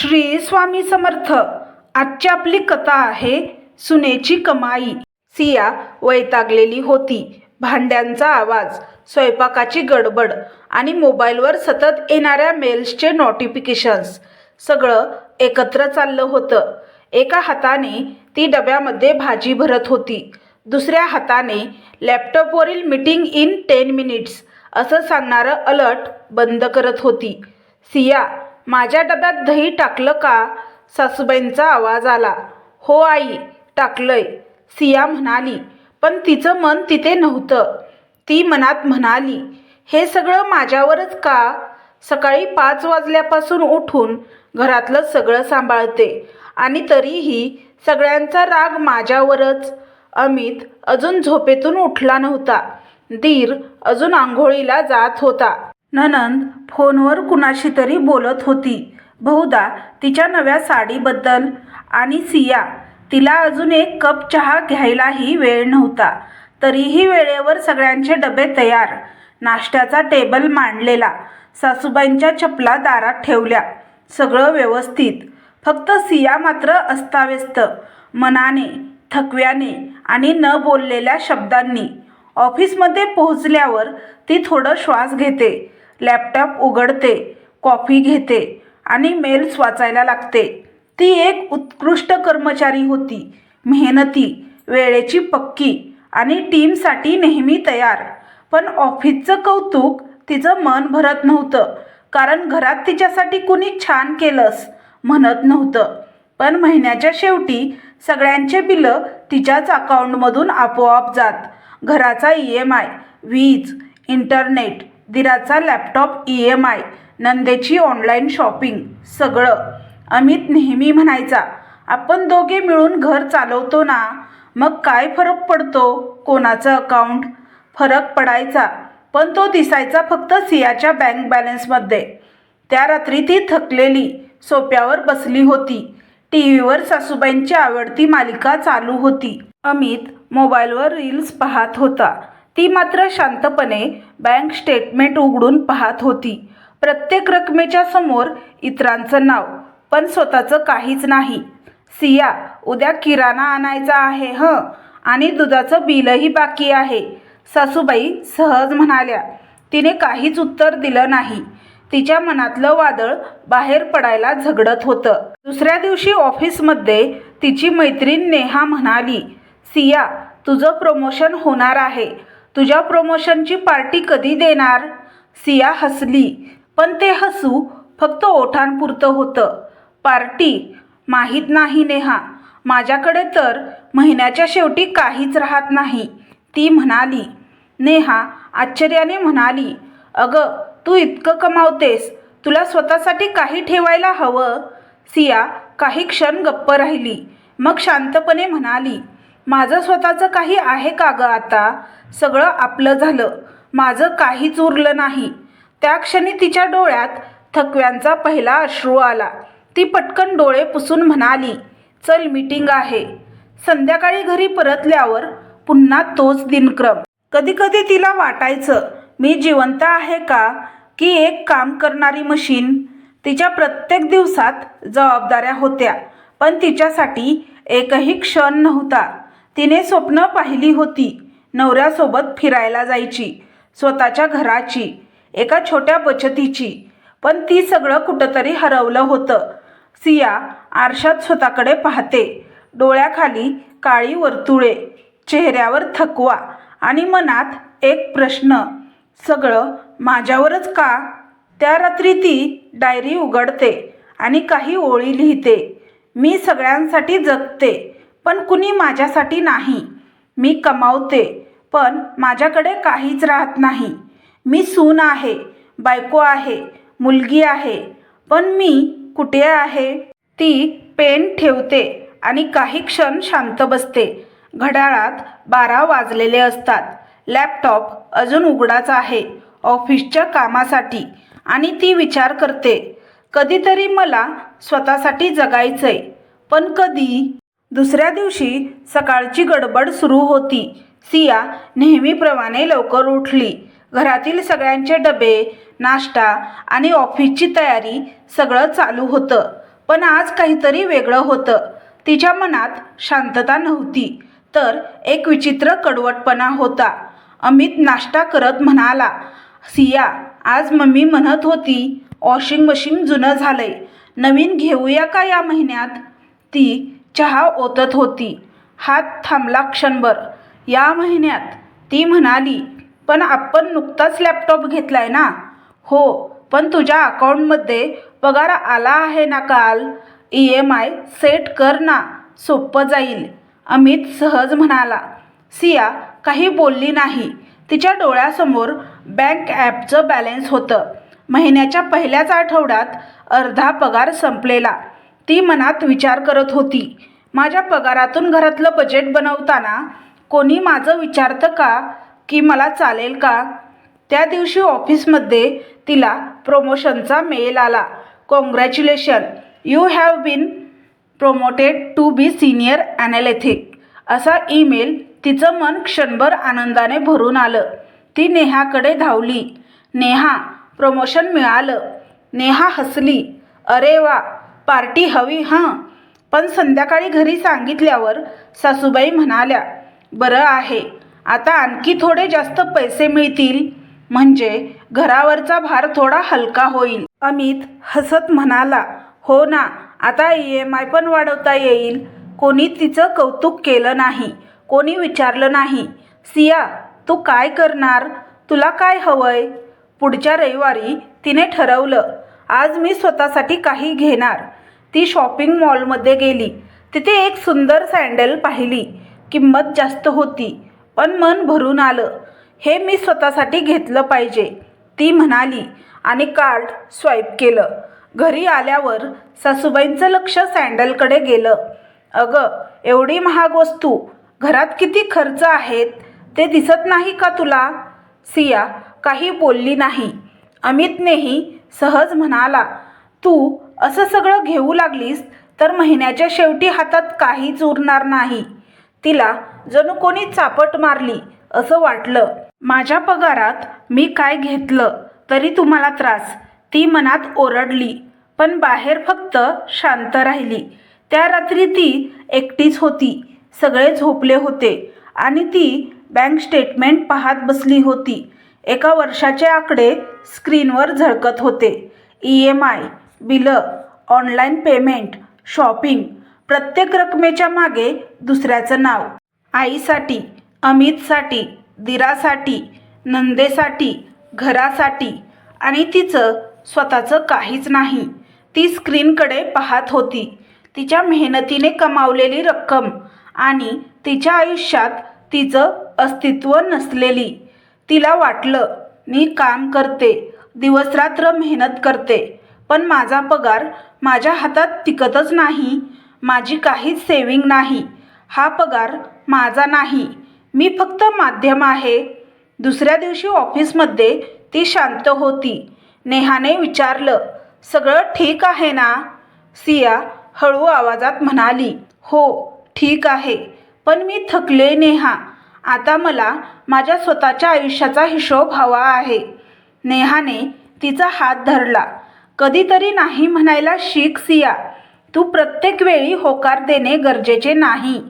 श्री स्वामी समर्थ. आजची आपली कथा आहे सुनेची कमाई. सिया वैतागलेली होती. भांड्यांचा आवाज स्वयंपाकाची गडबड आणि मोबाईलवर सतत येणाऱ्या मेल्सचे नोटिफिकेशन्स सगळं एकत्र चाललं होतं. एका हाताने ती डब्यामध्ये भाजी भरत होती. दुसऱ्या हाताने लॅपटॉपवरील मीटिंग इन टेन मिनिट्स असं सांगणारं अलर्ट बंद करत होती. सिया माझ्या डब्यात दही टाकलं का? सासूबाईंचा आवाज आला. हो आई टाकलंय. सिया म्हणाली पण तिचं मन तिथे नव्हतं. ती मनात म्हणाली हे सगळं माझ्यावरच का? सकाळी पाच वाजल्यापासून उठून घरातलं सगळं सांभाळते आणि तरीही सगळ्यांचा राग माझ्यावरच. अमित अजून झोपेतून उठला नव्हता. दीर अजून आंघोळीला जात होता. ननंद फोनवर कुणाशी तरी बोलत होती. बहुधा तिच्या नव्या साडीबद्दल आणि सिया तिला अजून एक कप चहा घ्यायलाही वेळ नव्हता. तरीही वेळेवर सगळ्यांचे डबे तयार. नाश्त्याचा टेबल मांडलेला. सासूबाईंच्या चपला दारात ठेवल्या. सगळं व्यवस्थित. फक्त सिया मात्र अस्ताव्यस्त. मनाने थकव्याने आणि न बोललेल्या शब्दांनी. ऑफिसमध्ये पोहोचल्यावर ती थोडं श्वास घेते. लॅपटॉप उघडते कॉफी घेते आणि मेल्स वाचायला लागते. ती एक उत्कृष्ट कर्मचारी होती. मेहनती वेळेची पक्की आणि टीमसाठी नेहमी तयार. पण ऑफिसचं कौतुक तिचं मन भरत नव्हतं. कारण घरात तिच्यासाठी कुणी छान केलंस म्हणत नव्हतं. पण महिन्याच्या शेवटी सगळ्यांचे बिलं तिच्याच अकाउंटमधून आपोआप जात. घराचा ई एम आय वीज इंटरनेट दिराचा लॅपटॉप ई एम आय नंदेची ऑनलाईन शॉपिंग सगळं. अमित नेहमी म्हणायचा आपण दोघे मिळून घर चालवतो ना? मग काय फरक पडतो? कोणाचं अकाउंट फरक पडायचा पण तो दिसायचा फक्त सियाच्या बँक बॅलन्समध्ये त्या रात्री ती थकलेली सोप्यावर बसली होती. टी व्हीवर सासूबाईंची आवडती मालिका चालू होती. अमित मोबाईलवर रील्स पाहत होता. ती मात्र शांतपणे बँक स्टेटमेंट उघडून पाहत होती. प्रत्येक रकमेच्या समोर इतरांचं नाव पण स्वतःचं काहीच नाही. सिया उद्या किराणा आणायचा आहे हं? आणि दुधाचं बिलही बाकी आहे. सासूबाई सहज म्हणाल्या तिने काहीच उत्तर दिलं नाही. तिच्या मनातलं वादळ बाहेर पडायला झगडत होतं. दुसऱ्या दिवशी ऑफिसमध्ये तिची मैत्रीण नेहा म्हणाली सिया तुझं प्रमोशन होणार आहे. तुझ्या प्रमोशनची पार्टी कधी देणार? सिया हसली. पण ते हसू फक्त ओठांपुरतं होतं. पार्टी माहीत नाही नेहा. माझ्याकडे तर महिन्याच्या शेवटी काहीच राहत नाही. ती म्हणाली. नेहा आश्चर्याने म्हणाली. अगं तू इतकं कमावतेस. तुला स्वतःसाठी काही ठेवायला हवं? सिया काही क्षण गप्प राहिली. मग शांतपणे म्हणाली. माझं स्वतःचं काही आहे का गं आता? सगळं आपलं झालं. माझं काहीच उरलं नाही. त्या क्षणी तिच्या डोळ्यात थकव्यांचा पहिला अश्रू आला. ती पटकन डोळे पुसून म्हणाली चल मीटिंग आहे. संध्याकाळी घरी परतल्यावर पुन्हा तोच दिनक्रम. कधीकधी तिला वाटायचं मी जिवंत आहे का? की एक काम करणारी मशीन? तिच्या प्रत्येक दिवसात जबाबदाऱ्या होत्या पण तिच्यासाठी एकही क्षण नव्हता. तिने स्वप्न पाहिली होती नवऱ्यासोबत फिरायला जायची स्वतःच्या घराची एका छोट्या बचतीची. पण ती सगळं कुठंतरी हरवलं होतं. सिया आरशात स्वतःकडे पाहते. डोळ्याखाली काळी वर्तुळे चेहऱ्यावर थकवा आणि मनात एक प्रश्न सगळं माझ्यावरच का? त्या रात्री ती डायरी उघडते आणि काही ओळी लिहिते. मी सगळ्यांसाठी जगते. पण कुणी माझ्यासाठी नाही. मी कमावते पण माझ्याकडे काहीच राहत नाही. मी सून आहे बायको आहे मुलगी आहे पण मी कुठे आहे? ती पेन ठेवते आणि काही क्षण शांत बसते. घड्याळात बारा वाजलेले असतात. लॅपटॉप अजून उघडाच आहे ऑफिसच्या कामासाठी आणि ती विचार करते कधीतरी मला स्वतःसाठी जगायचंय पण कधी दुसऱ्या दिवशी सकाळची गडबड सुरू होती. सिया नेहमीप्रमाणे लवकर उठली. घरातील सगळ्यांचे डबे नाश्ता आणि ऑफिसची तयारी सगळं चालू होतं. पण आज काहीतरी वेगळं होतं. तिच्या मनात शांतता नव्हती. तर एक विचित्र कडवटपणा होता. अमित नाश्ता करत म्हणाला सिया आज मम्मी म्हणत होती वॉशिंग मशीन जुनं झालंय. नवीन घेऊया का या महिन्यात? ती चहा ओतत होती. हात थांबला क्षणभर. या महिन्यात ती म्हणाली पण आपण नुकताच लॅपटॉप घेतलाय ना? हो पण तुझ्या अकाउंटमध्ये पगार आला आहे ना काल? ई एम आय सेट कर ना सोपं जाईल. अमित सहज म्हणाला सिया काही बोलली नाही. तिच्या डोळ्यासमोर बँक ॲपचं बॅलेन्स होतं. महिन्याच्या पहिल्याच आठवड्यात अर्धा पगार संपलेला. ती मनात विचार करत होती. माझ्या पगारातून घरातलं बजेट बनवताना कोणी माझं विचारतं का? की मला चालेल का? त्या दिवशी ऑफिसमध्ये तिला प्रमोशनचा मेल आला. Congratulation you have been promoted to be senior analytic असा ईमेल तिचं मन क्षणभर आनंदाने भरून आलं. ती नेहाकडे धावली. नेहा प्रमोशन मिळालं. नेहा हसली. अरे वा! पार्टी हवी हां. पण संध्याकाळी घरी सांगितल्यावर सासूबाई म्हणाल्या बरं आहे. आता आणखी थोडे जास्त पैसे मिळतील. म्हणजे घरावरचा भार थोडा हलका होईल. अमित हसत म्हणाला हो ना आता ई एम आय पण वाढवता येईल. कोणी तिचं कौतुक केलं नाही. कोणी विचारलं नाही. सिया तू काय करणार? तुला काय हवंय? पुढच्या रविवारी तिने ठरवलं आज मी स्वतःसाठी काही घेणार. ती शॉपिंग मॉलमध्ये गेली. तिथे एक सुंदर सँडल पाहिली. किंमत जास्त होती पण मन भरून आलं. हे मी स्वतःसाठी घेतलं पाहिजे. ती म्हणाली आणि कार्ड स्वाईप केलं. घरी आल्यावर सासूबाईंचं लक्ष सँडलकडे गेलं. अगं एवढी महाग वस्तू घरात किती खर्च आहेत? ते दिसत नाही का तुला? सिया काही बोलली नाही. अमितनेही सहज म्हणाला तू असं सगळं घेऊ लागलीस तर महिन्याच्या शेवटी हातात काहीच उरणार नाही. तिला जणू कोणी चापट मारली असं वाटलं. माझ्या पगारात मी काय घेतलं तरी तुम्हाला त्रास. ती मनात ओरडली पण बाहेर फक्त शांत राहिली. त्या रात्री ती एकटीच होती. सगळे झोपले होते आणि ती बँक स्टेटमेंट पाहत बसली होती. एका वर्षाचे आकडे स्क्रीनवर झळकत होते. ई एम आय बिलं ऑनलाईन पेमेंट शॉपिंग प्रत्येक रकमेच्या मागे दुसऱ्याचं नाव. आईसाठी अमितसाठी दिरासाठी नंदेसाठी घरासाठी आणि तिचं स्वतःचं काहीच नाही. ती स्क्रीनकडे पाहत होती. तिच्या मेहनतीने कमावलेली रक्कम आणि तिच्या आयुष्यात तिचं अस्तित्व नसलेली. तिला वाटलं मी काम करते दिवसरात्र मेहनत करते पण माझा पगार माझ्या हातात टिकतच नाही. माझी काहीच सेविंग नाही. हा पगार माझा नाही. मी फक्त माध्यम आहे. दुसऱ्या दिवशी ऑफिसमध्ये ती शांत होती. नेहाने विचारलं सगळं ठीक आहे ना? सिया हळू आवाजात म्हणाली हो ठीक आहे. पण मी थकले नेहा. आता मला माझ्या स्वतःच्या आयुष्याचा हिशोब हवा आहे. नेहाने तिचा हात धरला. कधीतरी नाही म्हणायला शिक सिया तू प्रत्येक वेळी होकार देणे गरजेचे नाही.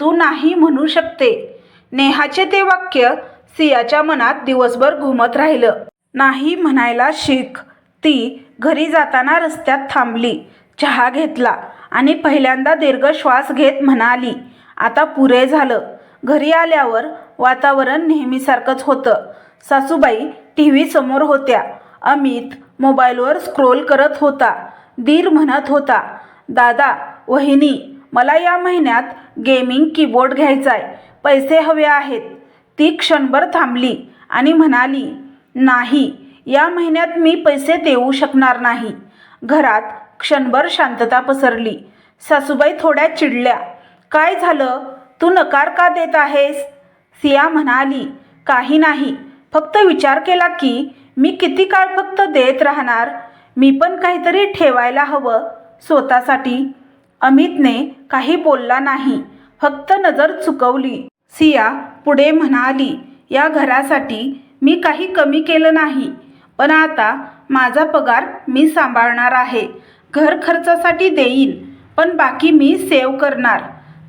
तू नाही म्हणू शकते. नेहाचे ते वाक्य सियाच्या मनात दिवसभर घुमत राहिलं. नाही म्हणायला शिक ती घरी जाताना रस्त्यात थांबली चहा घेतला आणि पहिल्यांदा दीर्घ श्वास घेत म्हणाली आता पुरे झालं. घरी आल्यावर वातावरण नेहमीसारखंच होतं. सासूबाई टी व्ही समोर होत्या. अमित मोबाईलवर स्क्रोल करत होता. दीर म्हणत होता दादा वहिनी मला या महिन्यात गेमिंग कीबोर्ड घ्यायचा आहे पैसे हवे आहेत. ती क्षणभर थांबली आणि म्हणाली नाही या महिन्यात मी पैसे देऊ शकणार नाही. घरात क्षणभर शांतता पसरली. सासूबाई थोड्या चिडल्या काय झालं? तू नकार का देत आहेस? सिया म्हणाली काही नाही. फक्त विचार केला की मी किती काळ फक्त देत राहणार? मी पण काहीतरी ठेवायला हवं स्वतःसाठी. अमितने काही बोलला नाही. फक्त नजर चुकवली. सिया पुढे म्हणाली या घरासाठी मी काही कमी केलं नाही. पण आता माझा पगार मी सांभाळणार आहे. घर खर्चासाठी देईन पण बाकी मी सेव्ह करणार.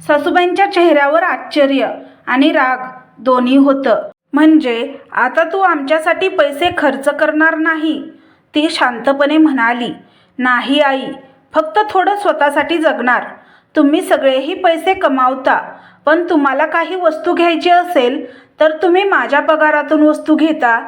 सासूबाईंच्या चेहऱ्यावर आश्चर्य आणि राग दोन्ही होतं. म्हणजे आता तू आमच्यासाठी पैसे खर्च करणार नाही. ती शांतपणे म्हणाली. नाही आई. फक्त थोडं स्वतःसाठी जगणार. तुम्ही सगळेही पैसे कमावता. पण तुम्हाला काही वस्तू घ्यायची असेल तर तुम्ही माझ्या पगारातून वस्तू घेता.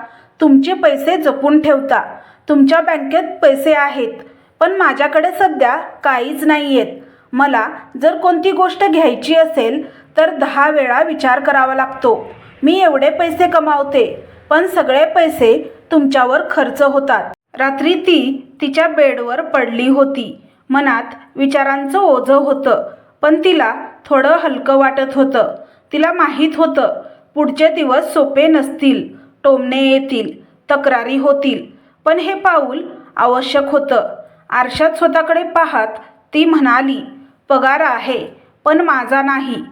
तुमचे पैसे जपून ठेवता. तुमच्या बँकेत पैसे आहेत. पण माझ्याकडे सध्या काहीच नाही आहेत मला जर कोणती गोष्ट घ्यायची असेल तर दहा वेळा विचार करावा लागतो. मी एवढे पैसे कमावते पण सगळे पैसे तुमच्यावर खर्च होतात. रात्री ती तिच्या बेडवर पडली होती. मनात विचारांचं ओझं होतं पण तिला थोडं हलकं वाटत होतं. तिला माहीत होतं पुढचे दिवस सोपे नसतील टोमणे येतील तक्रारी होतील. पण हे पाऊल आवश्यक होतं. आरशात स्वतःकडे पाहत ती म्हणाली पगार आहे पण माझा नाही.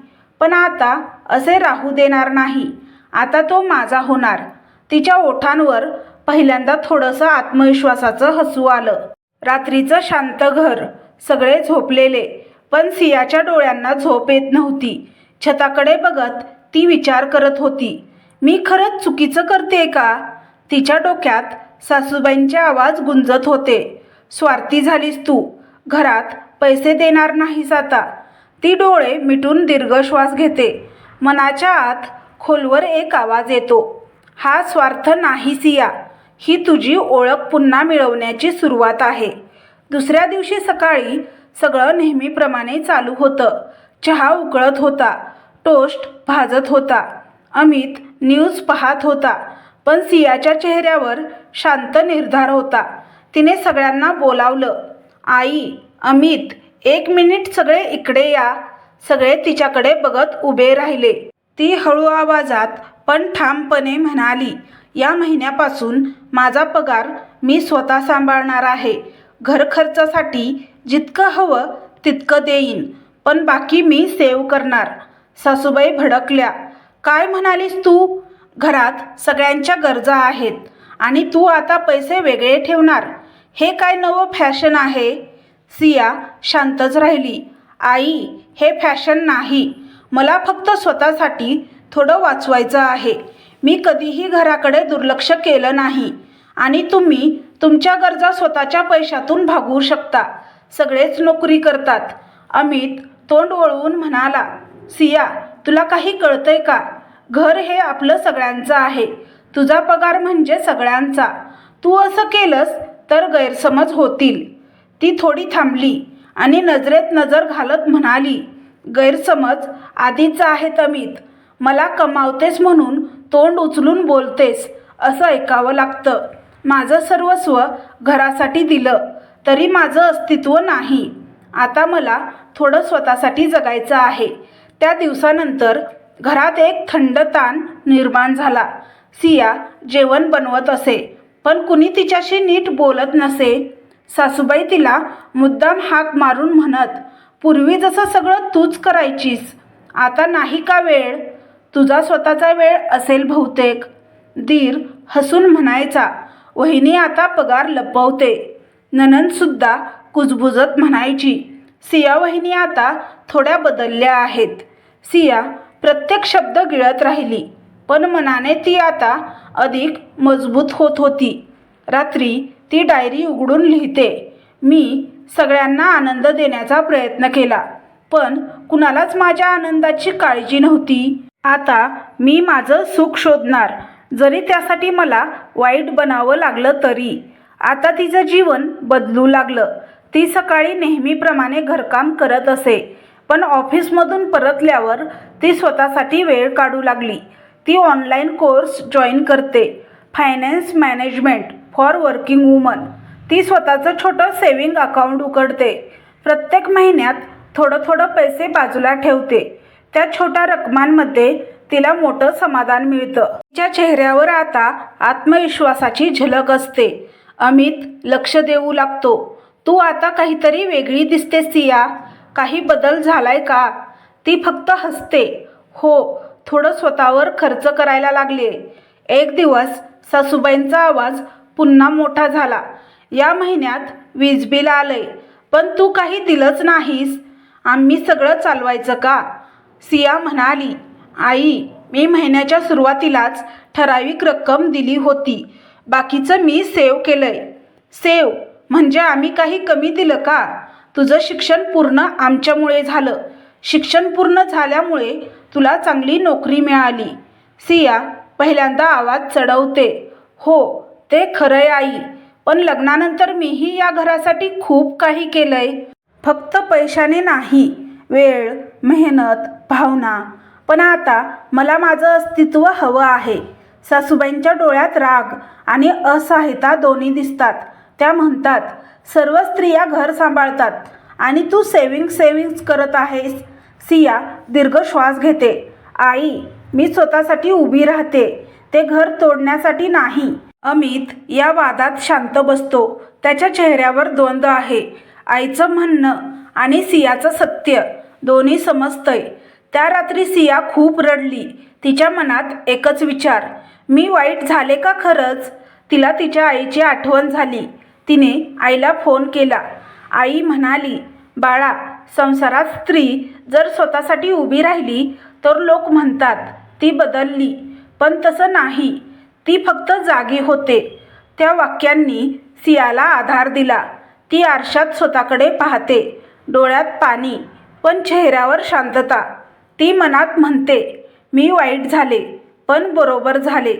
पण आता असे राहू देणार नाही. आता तो माझा होणार. तिच्या ओठांवर पहिल्यांदा थोडंसं आत्मविश्वासाचं हसू आलं. रात्रीचं शांत घर. सगळे झोपलेले. पण सियाच्या डोळ्यांना झोप येत नव्हती. छताकडे बघत ती विचार करत होती. मी खरंच चुकीचं करते का? तिच्या डोक्यात सासूबाईंचे आवाज गुंजत होते. स्वार्थी झालीस तू. घरात पैसे देणार नाहीस आता. ती डोळे मिटून दीर्घ श्वास घेते. मनाच्या आत खोलवर एक आवाज येतो. हा स्वार्थ नाही सिया ही तुझी ओळख पुन्हा मिळवण्याची सुरुवात आहे. दुसऱ्या दिवशी सकाळी सगळं नेहमीप्रमाणे चालू होतं. चहा उकळत होता. टोस्ट भाजत होता. अमित न्यूज पाहत होता. पण सियाच्या चेहऱ्यावर शांत निर्धार होता. तिने सगळ्यांना बोलावलं. आई अमित एक मिनिट सगळे इकडे या. सगळे तिच्याकडे बघत उभे राहिले. ती हळू आवाजात पण ठामपणे म्हणाली या महिन्यापासून माझा पगार मी स्वतः सांभाळणार आहे. घर खर्चासाठी जितकं हवं तितकं देईन पण बाकी मी सेव्ह करणार सासूबाई भडकल्या. काय म्हणालीस तू? घरात सगळ्यांच्या गरजा आहेत आणि तू आता पैसे वेगळे ठेवणार. हे काय नवं फॅशन आहे सिया शांतच राहिली. आई हे फॅशन नाही. मला फक्त स्वतःसाठी थोडं वाचवायचं आहे. मी कधीही घराकडे दुर्लक्ष केलं नाही. आणि तुम्ही तुमच्या गरजा स्वतःच्या पैशातून भागवू शकता. सगळेच नोकरी करतात. अमित तोंड वळवून म्हणाला सिया तुला काही कळतंय का? घर हे आपलं सगळ्यांचं आहे. तुझा पगार म्हणजे सगळ्यांचा. तू असं केलंस तर गैरसमज होतील. ती थोडी थांबली. आणि नजरेत नजर घालत म्हणाली गैरसमज आधीचा आहे तमीत मला कमावतेस म्हणून तोंड उचलून बोलतेस असं ऐकावं लागतं. माझं सर्वस्व घरासाठी दिलं तरी माझं अस्तित्व नाही. आता मला थोडं स्वतःसाठी जगायचं आहे. त्या दिवसानंतर घरात एक थंड ताण निर्माण झाला. सिया जेवण बनवत असे पण कुणी तिच्याशी नीट बोलत नसे सासूबाई तिला मुद्दाम हाक मारून म्हणत पूर्वी जसं सगळं तूच करायचीस आता नाही का वेळ? तुझा स्वतःचा वेळ असेल बहुतेक. दीर हसून म्हणायचा वहिनी आता पगार लपवते. ननंदसुद्धा कुजबुजत म्हणायची सिया वहिनी आता थोड्या बदलल्या आहेत. सिया प्रत्येक शब्द गिळत राहिली पण मनाने ती आता अधिक मजबूत होत होती. रात्री ती डायरी उघडून लिहिते. मी सगळ्यांना आनंद देण्याचा प्रयत्न केला. पण कुणालाच माझ्या आनंदाची काळजी नव्हती. आता मी माझं सुख शोधणार. जरी त्यासाठी मला वाईट बनावं लागलं तरी. आता तिचं जीवन बदलू लागलं. ती सकाळी नेहमीप्रमाणे घरकाम करत असे. पण ऑफिसमधून परतल्यावर ती स्वतःसाठी वेळ काढू लागली. ती ऑनलाईन कोर्स जॉईन करते. Finance management for working woman. ती स्वतःचं छोटं सेविंग अकाउंट उघडते. प्रत्येक महिन्यात थोडं थोडं पैसे बाजूला ठेवते. त्या छोट्या रकमांमध्ये तिला मोठं समाधान मिळतं. तिच्या चेहऱ्यावर आता आत्मविश्वासाची झलक असते. अमित लक्ष देऊ लागतो. तू आता काहीतरी वेगळी दिसते सिया. काही बदल झालाय का? ती फक्त हसते. हो थोडं स्वतःवर खर्च करायला लागले. एक दिवस सासूबाईंचा आवाज पुन्हा मोठा झाला. या महिन्यात वीज बिल आलंय पण तू काही दिलंच नाहीस. आम्ही सगळं चालवायचं का? सिया म्हणाली. आई मी महिन्याच्या सुरुवातीलाच ठराविक रक्कम दिली होती. बाकीचं मी सेव केलंय. सेव म्हणजे आम्ही काही कमी दिलं का? तुझं शिक्षण पूर्ण आमच्यामुळे झालं. शिक्षण पूर्ण झाल्यामुळे तुला चांगली नोकरी मिळाली. सिया पहिल्यांदा आवाज चढवते. हो ते खरंय आई पण लग्नानंतर मीही या घरासाठी खूप काही केलंय. फक्त पैशाने नाही वेळ मेहनत भावना. पण आता मला माझं अस्तित्व हवं आहे. सासूबाईंच्या डोळ्यात राग आणि असहायता दोन्ही दिसतात. त्या म्हणतात सर्व स्त्रिया घर सांभाळतात आणि तू सेविंग सेविंग्स करत आहेस. सिया दीर्घ श्वास घेते. आई मी स्वतःसाठी उभी राहते ते घर तोडण्यासाठी नाही. अमित या वादात शांत बसतो. त्याच्या चेहऱ्यावर द्वंद्व आहे. आईचं म्हणणं आणि सियाचं सत्य दोन्ही समजतंय. त्या रात्री सिया खूप रडली. तिच्या मनात एकच विचार मी वाईट झाले का खरंच? तिला तिच्या आईची आठवण झाली. तिने आईला फोन केला. आई म्हणाली बाळा संसारात स्त्री जर स्वतःसाठी उभी राहिली तर लोक म्हणतात ती बदलली. पण तसं नाही. ती फक्त जागी होते. त्या वाक्यांनी सियाला आधार दिला. ती आरशात स्वतःकडे पाहते. डोळ्यात पाणी पण चेहऱ्यावर शांतता. ती मनात म्हणते मी वाईट झाले पण बरोबर झाले.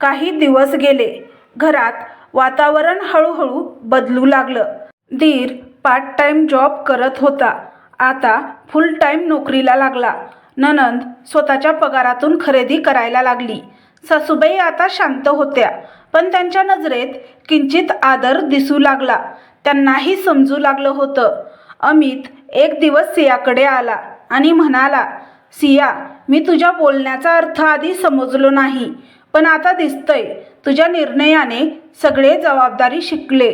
काही दिवस गेले. घरात वातावरण हळूहळू बदलू लागलं. धीर पार्ट टाईम जॉब करत होता. आता फुल टाईम नोकरीला लागला. ननंद स्वतःच्या पगारातून खरेदी करायला लागली. सासूबाई आता शांत होत्या पण त्यांच्या नजरेत किंचित आदर दिसू लागला. त्यांनाही समजू लागलं होतं. अमित एक दिवस सियाकडे आला आणि म्हणाला सिया मी तुझ्या बोलण्याचा अर्थ आधी समजलो नाही पण आता दिसतंय तुझ्या निर्णयाने सगळे जबाबदारी शिकले.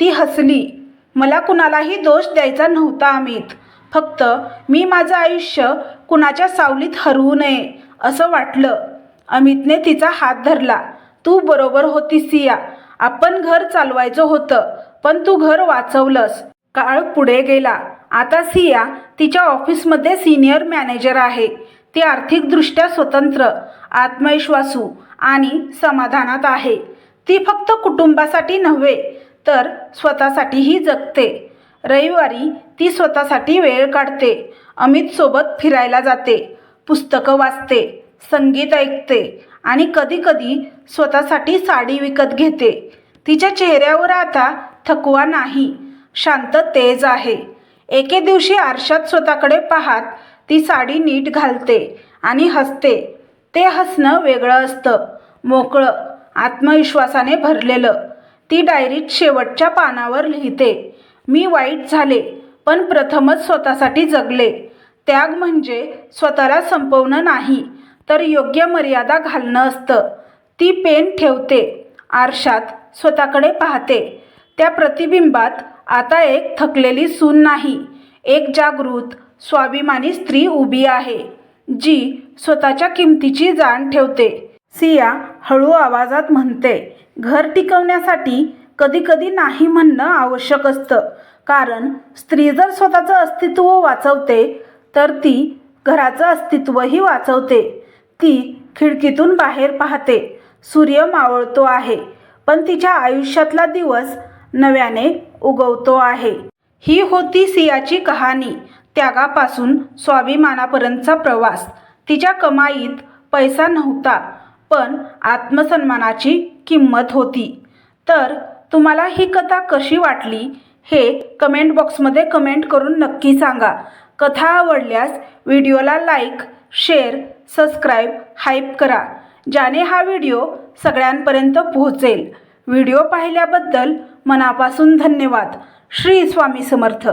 ती हसली. मला कुणालाही दोष द्यायचा नव्हता अमित. फक्त मी माझं आयुष्य कुणाच्या सावलीत हरवू नये असं वाटलं. अमितने तिचा हात धरला. तू बरोबर होती सिया. आपण घर चालवायचं होतं पण तू घर वाचवलंस. काळ पुढे गेला. आता सिया तिच्या ऑफिसमध्ये सिनियर मॅनेजर आहे. ती आर्थिकदृष्ट्या स्वतंत्र आत्मविश्वासू आणि समाधानात आहे. ती फक्त कुटुंबासाठी नव्हे तर स्वतःसाठीही जगते. रविवारी ती स्वतःसाठी वेळ काढते. अमितसोबत फिरायला जाते. पुस्तकं वाचते संगीत ऐकते आणि कधीकधी स्वतःसाठी साडी विकत घेते. तिच्या चेहऱ्यावर आता थकवा नाही. शांत तेज आहे. एके दिवशी आरशात स्वतःकडे पाहात ती साडी नीट घालते आणि हसते. ते हसणं वेगळं असतं. मोकळं आत्मविश्वासाने भरलेलं. ती डायरीत शेवटच्या पानावर लिहिते. मी वाईट झाले पण प्रथमच स्वतःसाठी जगले. त्याग म्हणजे स्वतःला संपवणं नाही तर योग्य मर्यादा घालणं असतं. ती पेन ठेवते आरशात स्वतःकडे पाहते. त्या प्रतिबिंबात आता एक थकलेली सून नाही एक जागृत स्वाभिमानी स्त्री उभी आहे जी स्वतःच्या किमतीची जाण ठेवते. सिया हळू आवाजात म्हणते घर टिकवण्यासाठी कधीकधी नाही म्हणणं आवश्यक असतं. कारण स्त्री जर स्वतःचं अस्तित्व वाचवते तर ती घराचं अस्तित्वही वाचवते. ती खिडकीतून बाहेर पाहते. सूर्य मावळतो आहे पण तिच्या आयुष्यातला दिवस नव्याने उगवतो आहे. ही होती सियाची कहाणी. त्यागापासून स्वाभिमानापर्यंतचा प्रवास. तिच्या कमाईत पैसा नव्हता पण आत्मसन्मानाची किंमत होती. तर तुम्हाला ही कथा कशी वाटली हे कमेंट बॉक्समध्ये कमेंट करून नक्की सांगा. कथा आवडल्यास व्हिडिओला लाईक शेअर सबस्क्राईब हाईप करा ज्याने हा व्हिडिओ सगळ्यांपर्यंत पोहोचेल. व्हिडिओ पाहिल्याबद्दल मनापासून धन्यवाद. श्री स्वामी समर्थ.